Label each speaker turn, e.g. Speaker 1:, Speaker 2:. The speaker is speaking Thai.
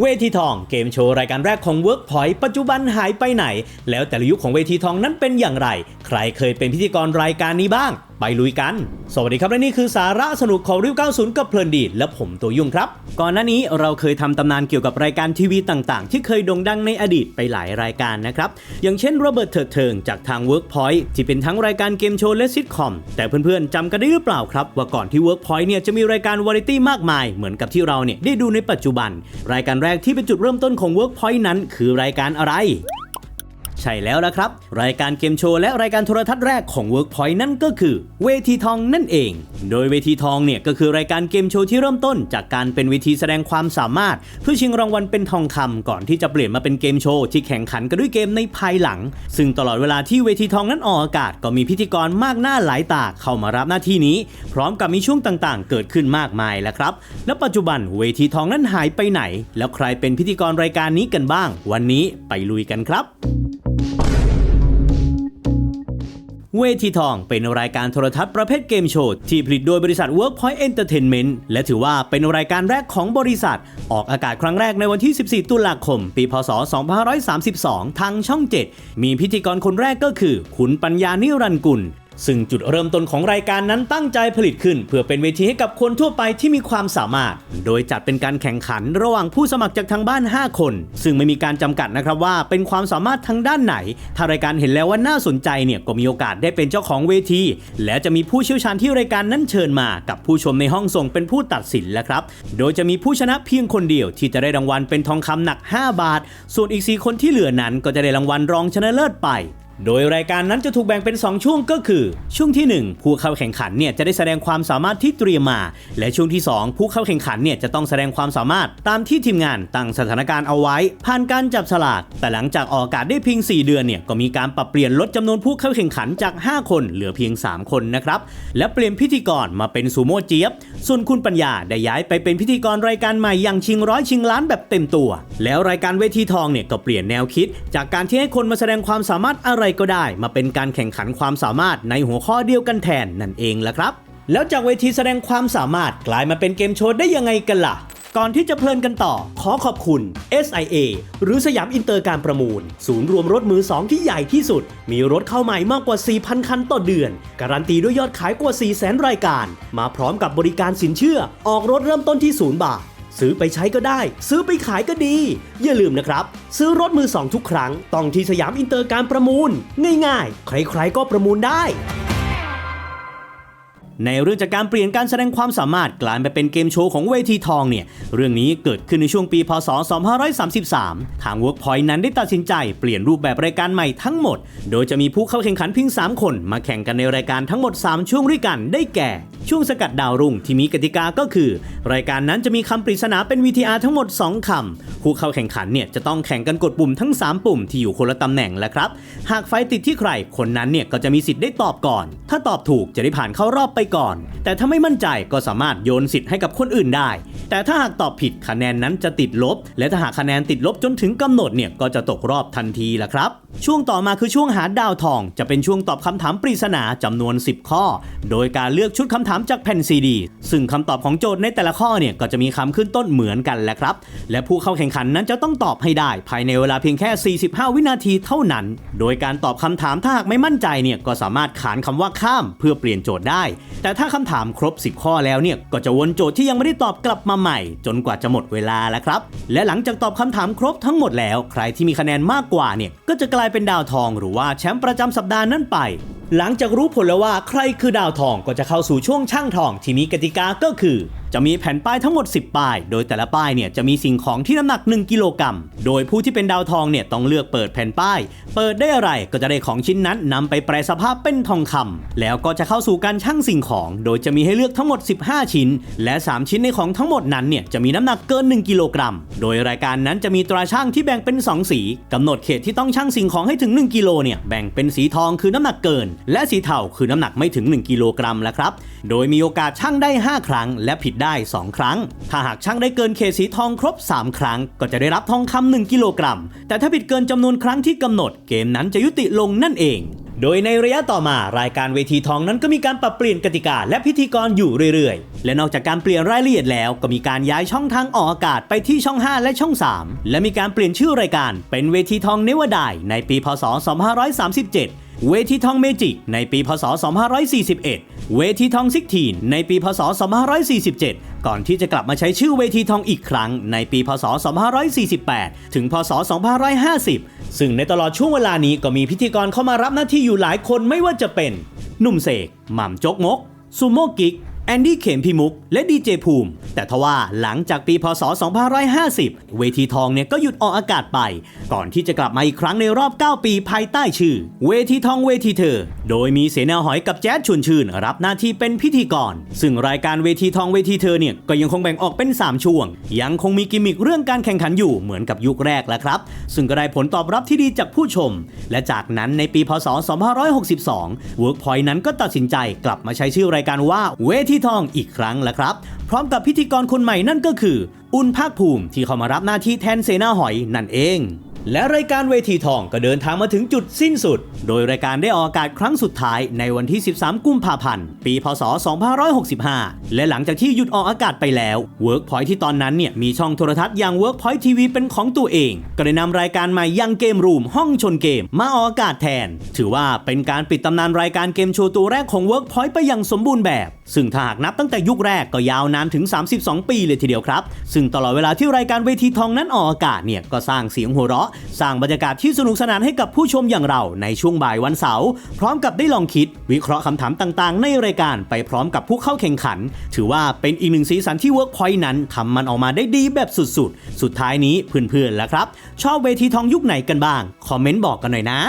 Speaker 1: เวทีทองเกมโชว์รายการแรกของ Workpoint ปัจจุบันหายไปไหน แล้วแต่ละยุคของเวทีทองนั้นเป็นอย่างไร ใครเคยเป็นพิธีกรรายการนี้บ้าง ไปลุยกัน สวัสดีครับ และนี่คือสาระสนุกของริว90 กับเพลินดีและผมตัวยุ่งครับ ก่อนหน้านี้เราเคยทำตำนานเกี่ยวกับรายการทีวีต่างๆ ที่เคยโด่งดังในอดีตไปหลายรายการนะครับ อย่างเช่นโรเบิร์ตเถิดเทิงจากทาง Workpoint ที่เป็นทั้งรายการเกมโชว์และซิทคอม แต่เพื่อนๆจำกันได้หรือเปล่าครับ ว่าก่อนที่ Workpoint เนี่ยจะมีรายการวาไรตี้มากมาย เหมือนกับที่เราเนี่ยได้ดูในปัจจุบัน รายการแรกที่เป็นจุดเริ่มต้นของ Workpoint นั้น คือรายการอะไร ใช่แล้วนะครับ รายการเกมโชว์และรายการโทรทัศน์แรกของ Workpoint นั่นก็คือ เวทีทองนั่นเอง โดยเวทีทองเนี่ยก็คือรายการเกมโชว์ที่เริ่มต้น จากการเป็นเวทีแสดงความสามารถ เพื่อชิงรางวัลเป็นทองคำก่อนที่จะเปลี่ยนมาเป็นเกมโชว์ที่แข่งขันกันด้วยเกมในภายหลัง ซึ่งตลอดเวลาที่เวทีทองนั้นออกอากาศก็มีพิธีกรมากหน้าหลายตาเข้ามารับหน้าที่นี้ พร้อมกับมีช่วงต่างๆ เกิดขึ้นมากมายแล้วครับ และปัจจุบันเวทีทองนั้นหายไปไหน แล้วใครเป็นพิธีกรรายการนี้กันบ้าง วันนี้ไปลุยกันครับ เวทีทองเป็นรายการโทรทัศน์ประเภทเกมโชว์ที่ผลิตโดยบริษัท Workpoint Entertainment และถือว่าเป็นรายการแรกของบริษัท ออกอากาศครั้งแรกในวันที่ 14 ตุลาคม ปี พศ 2532 ทางช่อง 7 มีพิธีกรคนแรกก็คือ คุณปัญญานิรันกุล ซึ่งจุดเริ่มต้นของรายการนั้นตั้งใจผลิตขึ้น เพื่อเป็นเวทีให้กับคนทั่วไปที่มีความสามารถ โดยจัดเป็นการแข่งขันระหว่างผู้สมัครจากทางบ้าน 5 คน ซึ่งไม่มีการจำกัดนะครับว่าเป็นความสามารถทางด้านไหน ถ้ารายการเห็นแล้วว่าน่าสนใจเนี่ยก็มีโอกาสได้เป็นเจ้าของเวที และจะมีผู้เชี่ยวชาญที่รายการนั้นเชิญมา กับผู้ชมในห้องส่งเป็นผู้ตัดสินแล้วครับ โดยจะมีผู้ชนะเพียงคนเดียวที่จะได้รางวัลเป็นทองคำหนัก 5 บาท ส่วนอีก 4 คนที่เหลือนั้นก็จะได้รางวัลรองชนะเลิศไป โดยรายการนั้นจะถูกแบ่งเป็น 2 ช่วงก็คือ ช่วงที่ 1 ผู้เข้าแข่งขันเนี่ยจะได้แสดงความสามารถที่เตรียมมา และช่วงที่ 2 ผู้เข้าแข่งขันเนี่ยจะต้องแสดงความสามารถตามที่ทีมงานตั้งสถานการณ์เอาไว้ ผ่านการจับฉลากแต่หลังจากออกอากาศได้เพียง 4 เดือนเนี่ยก็มีการปรับเปลี่ยนลดจำนวนผู้เข้าแข่งขันจาก 5 คนเหลือเพียง 3 คนนะครับและเปลี่ยนพิธีกรมาเป็นซูโม่เจี๊ยบ ส่วนคุณปัญญาได้ย้ายไปเป็นพิธีกรรายการใหม่อย่างชิงร้อยชิงล้านแบบเต็มตัว แล้วรายการเวทีทองเนี่ยก็เปลี่ยนแนวคิด จากการที่ให้คนมาแสดงความสามารถอะไรก็ได้ มาเป็นการแข่งขันความสามารถในหัวข้อเดียวกันแทนนั่นเองละครับ แล้วจากเวทีแสดงความสามารถกลายมาเป็นเกมโชว์ได้ยังไงกันล่ะ ก่อนที่จะเพลินกันต่อ ขอขอบคุณ SIA หรือสยามอินเตอร์การประมูล ศูนย์รวมรถมือสองที่ใหญ่ที่สุด มีรถเข้าใหม่มากกว่า 4,000 คันต่อเดือน การันตีด้วยยอดขายกว่า 400,000 รายการ มาพร้อมกับบริการสินเชื่อ ออกรถเริ่มต้นที่0บาท ซื้อไปใช้ก็ได้ ซื้อไปขายก็ดี อย่าลืมนะครับ ซื้อรถมือสองทุกครั้ง ต้องที่สยามอินเตอร์การประมูล ง่ายๆ ใครๆก็ประมูลได้ ในเรื่องจากการเปลี่ยนการแสดงความสามารถกลายมาเป็นเกมโชว์ของเวทีทองเนี่ย เรื่องนี้เกิดขึ้นในช่วงปี พศ 2533 ทาง Workpoint นั้นได้ตัดสินใจเปลี่ยนรูปแบบรายการใหม่ทั้งหมด โดยจะมีผู้เข้าแข่งขันเพียง 3 คน มาแข่งกันในรายการทั้งหมด 3 ช่วงด้วยกัน ได้แก่ ช่วงสกัดดาวรุ่งที่มีกติกาก็คือ รายการนั้นจะมีคำปริศนาเป็น VTR ทั้งหมด 2 คำ ผู้เข้าแข่งขันเนี่ยจะต้องแข่งกันกดปุ่มทั้ง 3 ปุ่มที่อยู่คนละตำแหน่งแหละครับ หากไฟติดที่ใคร คนนั้นเนี่ยก็จะมีสิทธิ์ได้ตอบก่อน ถ้าตอบถูกจะได้ผ่านเข้ารอบไปก่อน แต่ถ้าไม่มั่นใจก็สามารถโยนสิทธิ์ให้กับคนอื่นได้ แต่ถ้าหากตอบผิดคะแนนนั้นจะติดลบ และถ้าหากคะแนนติดลบจนถึงกำหนดเนี่ยก็จะตกรอบทันทีละครับ ช่วงต่อมาคือช่วงหาดาวทอง จะเป็นช่วงตอบคำถามปริศนาจำนวน 10 ข้อ โดยการเลือกชุดคำถามจากแผ่นซีดี ซึ่งคำตอบของโจทย์ในแต่ละข้อเนี่ยก็จะมีคำขึ้นต้นเหมือนกันแหละครับ และผู้เข้าแข่งขันนั้นจะต้องตอบให้ได้ ภายในเวลาเพียงแค่ 45 วินาทีเท่านั้น โดยการตอบคำถามถ้าหากไม่มั่นใจเนี่ยก็สามารถขานคำว่าข้ามเพื่อเปลี่ยนโจทย์ได้แต่ถ้าคำถามครบ 10 ข้อแล้วเนี่ยก็จะวนโจทย์ที่ยังไม่ได้ตอบกลับมาใหม่ จนกว่าจะหมดเวลาแล้วครับ และหลังจากตอบคำถามครบทั้งหมดแล้ว ใครที่มีคะแนนมากกว่าเนี่ยก็จะกลายเป็นดาวทอง หรือว่าแชมป์ประจำสัปดาห์นั้นไป หลังจากรู้ผลแล้วว่าใครคือดาวทองก็จะเข้าสู่ช่วงช่างทอง ที่มีกติกาก็คือ จะมีแผ่นป้ายทั้งหมด 10 ป้าย โดยแต่ละป้ายเนี่ยจะมีสิ่งของที่น้ำหนัก 1 กิโลกรัม โดยผู้ที่เป็นดาวทองเนี่ยต้องเลือกเปิดแผ่นป้าย เปิดได้อะไรก็จะได้ของชิ้นนั้นนำไปแปลสภาพเป็นทองคำแล้วก็จะเข้าสู่การชั่งสิ่งของ โดยจะมีให้เลือกทั้งหมด 15 ชิ้น และ 3 ชิ้นในของทั้งหมดนั้นเนี่ยจะมีน้ำหนักเกิน 1 กิโลกรัม โดยรายการนั้นจะมีตราช่างที่แบ่งเป็น 2 สีกำหนดเขตที่ต้องชั่งสิ่งของให้ถึง 1 กิโลเนี่ยแบ่งเป็นสีทองคือน้ำหนักเกิน และสีเทาคือน้ำหนักไม่ถึง 1 กิโลกรัมแล้วครับ โดยมีโอกาสชั่งได้ 5 ครั้ง และผิดได้ 2 ครั้ง ถ้าหากชั่งได้เกินเขตสีทองครบ 3 ครั้ง ก็จะได้รับทองคำ1กิโลกรัม แต่ถ้าผิดเกินจำนวนครั้งที่กำหนด เกมนั้นจะยุติลงนั่นเอง โดยในระยะต่อมารายการเวทีทองนั้นก็มีการปรับเปลี่ยนกติกาและพิธีกรอยู่เรื่อยๆ และนอกจากการเปลี่ยนรายละเอียดแล้ว ก็มีการย้ายช่องทางออกอากาศไปที่ช่อง 5 และช่อง 3 และมีการเปลี่ยนชื่อรายการเป็นเวทีทองเนวดายในปีพศ 2537 เวทีทองเมจิกในปีพศ 2541 เวทีทองซิกทีนในปีพศ 2547 ก่อนที่จะกลับมาใช้ชื่อเวทีทองอีกครั้งในปีพศ 2548 ถึงพศ 2550 ซึ่งในตลอดช่วงเวลานี้ก็มีพิธีกรเข้ามารับหน้าที่อยู่หลายคนไม่ว่าจะเป็น หนุ่มเสก หม่ำจกมกซูโม่กิก แอนดี้เข็มพิมุก และดีเจภูมิ แต่ทว่าหลังจากปีพศ 2550 เวทีทองเนี่ยก็หยุดออกอากาศไป ก่อนที่จะกลับมาอีกครั้งในรอบ 9 ปีภายใต้ชื่อ เวทีทองเวทีเธอ โดยมีเสนาหอยกับแจ๊ดชวนชื่น รับหน้าที่เป็นพิธีกร ซึ่งรายการเวทีทองเวทีเธอเนี่ยก็ยังคงแบ่งออกเป็น 3 ช่วง ยังคงมีกิมมิคเรื่องการแข่งขันอยู่เหมือนกับยุคแรกแหละครับ ซึ่งก็ได้ผลตอบรับที่ดีจากผู้ชม และจากนั้นในปีพศ 2562 Workpoint นั้นก็ตัดสินใจกลับมาใช้ชื่อรายการว่าเวทีทองอีกครั้งแล้วครับ พร้อมกับพิธีกรคนใหม่นั่นก็คือ อุ่นภาคภูมิที่เข้ามารับหน้าที่แทนเสนาหอยนั่นเอง และรายการเวทีทองก็เดินทางมาถึงจุดสิ้นสุด โดยรายการได้ออกอากาศครั้งสุดท้ายในวันที่ 13 กุมภาพันธ์ ปี พศ 2565 และหลังจากที่หยุดออกอากาศไปแล้ว Workpoint ที่ตอนนั้นเนี่ยมีช่องโทรทัศน์อย่าง Workpoint TV เป็นของตัวเอง ก็ได้นำรายการใหม่ยังเกมรูมห้องชนเกมมาออกอากาศแทน ถือว่าเป็นการปิดตำนานรายการเกมโชว์ตัวแรกของ Workpoint ไปอย่างสมบูรณ์แบบ ซึ่งถ้าหากนับตั้งแต่ยุคแรกก็ยาวนานถึง 32 ปีเลยทีเดียวครับ ซึ่งตลอดเวลาที่รายการเวทีทองนั้นออกอากาศเนี่ยก็สร้างเสียงหัวเราะ สร้างบรรยากาศที่สนุกสนานให้กับผู้ชมอย่างเราในช่วงบ่ายวันเสาร์พร้อมกับได้ลองคิด วิเคราะห์คำถามต่างๆ ในรายการไปพร้อมกับผู้เข้าแข่งขันถือว่าเป็นอีกหนึ่งสีสันที่ Workpoint นั้นทำมันออกมาได้ดีแบบสุดๆสุดท้ายนี้เพื่อนๆแล้วครับ ชอบเวทีทองยุคไหนกันบ้าง คอมเมนต์บอกกันหน่อยนะ